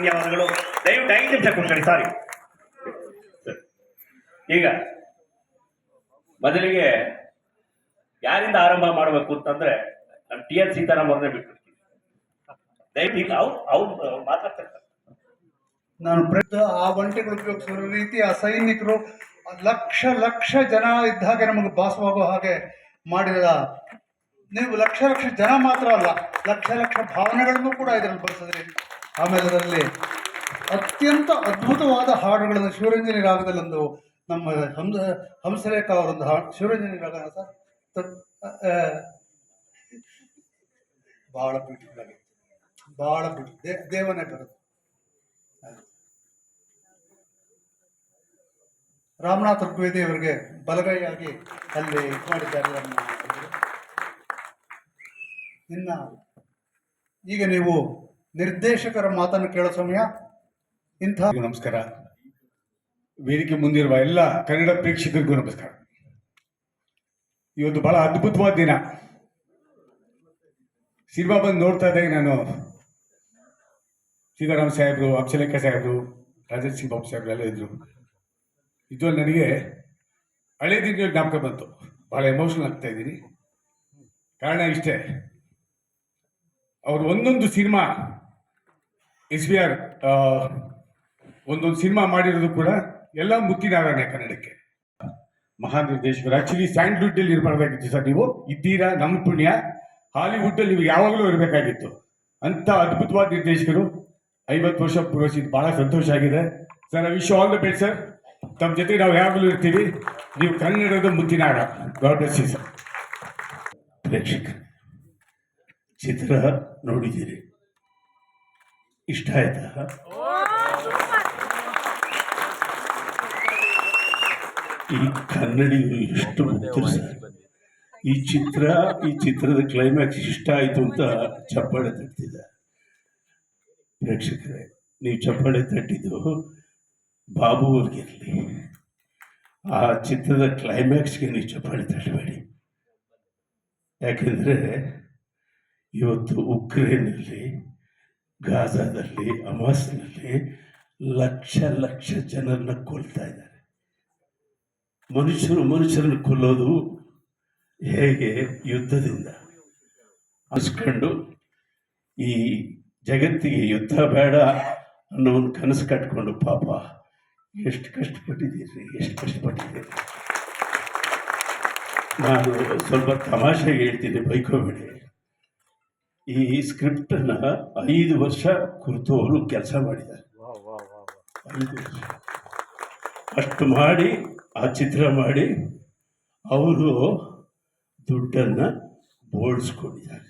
ಧನ್ಯವಾದಗಳು. ದಯವಿಟ್ಟು ಐದು ನಿಮಿಷ ಕೊಡ್ಕೊಳ್ಳಿ ಸಾರಿ. ಈಗ ಮೊದಲಿಗೆ ಯಾರಿಂದ ಆರಂಭ ಮಾಡಬೇಕು ಅಂತಂದ್ರೆ ನಮ್ಮ ಟಿ ಎನ್ ಸೀತಾರಾಮ್ ಅವ್ರನ್ನೇ ದಯವಿಟ್ಟು ಅವ್ರು ಅವ್ರು ಮಾತಾಡ್ತಾರೆ ನಾನು ಪ್ರಯುಕ್ತ ಆ ಒಂಟೆಗಳು ಉಪಯೋಗಿಸಿರೋ ರೀತಿ ಆ ಸೈನಿಕರು ಲಕ್ಷ ಲಕ್ಷ ಜನ ಇದ್ದ ಹಾಗೆ ನಮಗೆ ಭಾಸವಾಗೋ ಹಾಗೆ ಮಾಡಿದ ನೀವು ಲಕ್ಷ ಲಕ್ಷ ಜನ ಮಾತ್ರ ಅಲ್ಲ, ಲಕ್ಷ ಲಕ್ಷ ಭಾವನೆಗಳನ್ನು ಕೂಡ ಇದರಲ್ಲಿ ಬಳಸಿದ್ರಿ. ಆಮೇಲೆ ಅದರಲ್ಲಿ ಅತ್ಯಂತ ಅದ್ಭುತವಾದ ಹಾಡುಗಳನ್ನು ಶಿವರಂಜನಿ ರಾಗದಲ್ಲೊಂದು ನಮ್ಮ ಹಂಸ, ಹಂಸರೇಖ ಅವರೊಂದು ಹಾಡು ಶಿವರಂಜನಿ ರಾಗ ಬಹಳ ಬ್ಯೂಟಿಫುಲ್ ಆಗಿತ್ತು ಬಹಳ ಬ್ಯೂಟಿಫುಲ್ ದೇ, ದೇವನೇ ಬರುತ್ತೆ ರಾಮನಾಥ್ ಋಗ್ವೇದಿ ಅವರಿಗೆ ಬಲಗೈಯಾಗಿ ಅಲ್ಲಿ ಮಾಡಿದ್ದಾರೆ ಇನ್ನ, ಈಗ ನೀವು ನಿರ್ದೇಶಕರ ಮಾತನ್ನು ಕೇಳೋ ಸಮಯ. ಇಂಥ ನಮಸ್ಕಾರ. ವೇದಿಕೆ ಮುಂದಿರುವ ಎಲ್ಲ ಕನ್ನಡ ಪ್ರೇಕ್ಷಕರಿಗೂ ನಮಸ್ಕಾರ. ಇವತ್ತು ಬಹಳ ಅದ್ಭುತವಾದ ದಿನ. ಸಿನಿಮಾ ಬಂದು ನೋಡ್ತಾ ಇದ್ದಾಗ ನಾನು ಸೀತಾರಾಮ್ ಸಾಹೇಬ್ರು, ಅಕ್ಷಲೇಖ ಸಾಹೇಬ್ರು ರಾಜೇಶ್ ಸಿಂಗ್ ಬಾಬು ಸಾಹೇಬ್ರು ಎಲ್ಲ ಇದ್ರು. ಇದು ನನಗೆ ಹಳೆ ದಿನ ಜ್ಞಾಪಕ ಬಂತು. ಬಹಳ ಎಮೋಷನಲ್ ಆಗ್ತಾ ಇದ್ದೀನಿ. ಕಾರಣ ಇಷ್ಟೇ. ಅವರು ಒಂದೊಂದು ಸಿನಿಮಾ ಎಸ್ ಬಿ ಆರ್ ಒಂದೊಂದು ಸಿನಿಮಾ ಮಾಡಿರೋದು ಕೂಡ ಎಲ್ಲ ಮುತ್ತಿನಾರಾಯಣ ಕನ್ನಡಕ್ಕೆ. ಮಹಾ ನಿರ್ದೇಶಕರು. ಆಕ್ಚುಲಿ ಸ್ಯಾಂಡ್ಲುಡ್ ಅಲ್ಲಿ ಇರಬಾರ್ದಾಗಿತ್ತು ಸರ್ ನೀವು. ಇದ್ದೀರಾ? ನಮ್ಮ ಪುಣ್ಯ. ಹಾಲಿವುಡ್ ಅಲ್ಲಿ ನೀವು ಯಾವಾಗಲೂ ಇರಬೇಕಾಗಿತ್ತು. ಅಂತ ಅದ್ಭುತವಾದ ನಿರ್ದೇಶಕರು. ಐವತ್ತು ವರ್ಷ ಪೂರೈಸಿದ್ದು ಬಹಳ ಸಂತೋಷ ಆಗಿದೆ. Sir I wish all the best sir ತಮ್ಮ ಜೊತೆ ನಾವು ಯಾವಾಗಲೂ ಇರ್ತೀವಿ. ನೀವು ಕನ್ನಡದ ಮುತ್ತಿನಾಡ ಗಾಡ್ ಸರ್ ಪ್ರೇಕ್ಷಕ ಚಿತ್ರ ನೋಡಿದ್ದೀರಿ. ಇಷ್ಟ ಆಯ್ತಾ? ಈ ಕನ್ನಡಿಗರು ಎಷ್ಟು ಈ ಚಿತ್ರ, ಈ ಚಿತ್ರದ ಕ್ಲೈಮ್ಯಾಕ್ಸ್ ಇಷ್ಟ ಆಯಿತು ಅಂತ ಚಪ್ಪಾಳೆ ತಟ್ಟಿದ. ಪ್ರೇಕ್ಷಕರೇ, ನೀವು ಚಪ್ಪಾಳೆ ತಟ್ಟಿದ್ದು ಬಾಬು ಅವ್ರಿಗಿರಲಿ ಆ ಚಿತ್ರದ ಕ್ಲೈಮ್ಯಾಕ್ಸ್ಗೆ ನೀವು ಚಪ್ಪಾಳೆ ತಟ್ಟಬೇಡಿ. ಯಾಕೆಂದರೆ ಇವತ್ತು ಉಕ್ರೇನಲ್ಲಿ ಗಾಜಾದಲ್ಲಿ, ಅಮಾಸ್ನಲ್ಲಿ ಲಕ್ಷ ಲಕ್ಷ ಜನರನ್ನ ಕೊಲ್ತಾ ಇದ್ದಾರೆ. ಮನುಷ್ಯರು ಮನುಷ್ಯರನ್ನು ಕೊಲ್ಲೋದು ಹೇಗೆ? ಯುದ್ಧದಿಂದ. ಅನ್ಸ್ಕೊಂಡು ಈ ಜಗತ್ತಿಗೆ ಯುದ್ಧ ಬೇಡ ಅನ್ನೋ ಒಂದು ಕನಸು ಕಟ್ಕೊಂಡು, ಪಾಪ, ಎಷ್ಟು ಕಷ್ಟಪಟ್ಟಿದ್ದೀರಿ ಎಷ್ಟು ಕಷ್ಟಪಟ್ಟಿದ್ದೀರಿ? ನಾನು ಸ್ವಲ್ಪ ತಮಾಷೆಗೆ ಹೇಳ್ತೀನಿ, ಬೈಕೋಬೇಡಿ. ಈ ಸ್ಕ್ರಿಪ್ಟನ್ನು ಐದು ವರ್ಷ ಕುರಿತು ಅವರು ಕೆಲಸ ಮಾಡಿದ್ದಾರೆ. ಐದು ವರ್ಷ. ಅಷ್ಟು ಮಾಡಿ ಆ ಚಿತ್ರ ಮಾಡಿ ಅವರು ದುಡ್ಡನ್ನು ಬೋಳ್ಸ್ಕೊಂಡಿದ್ದಾರೆ.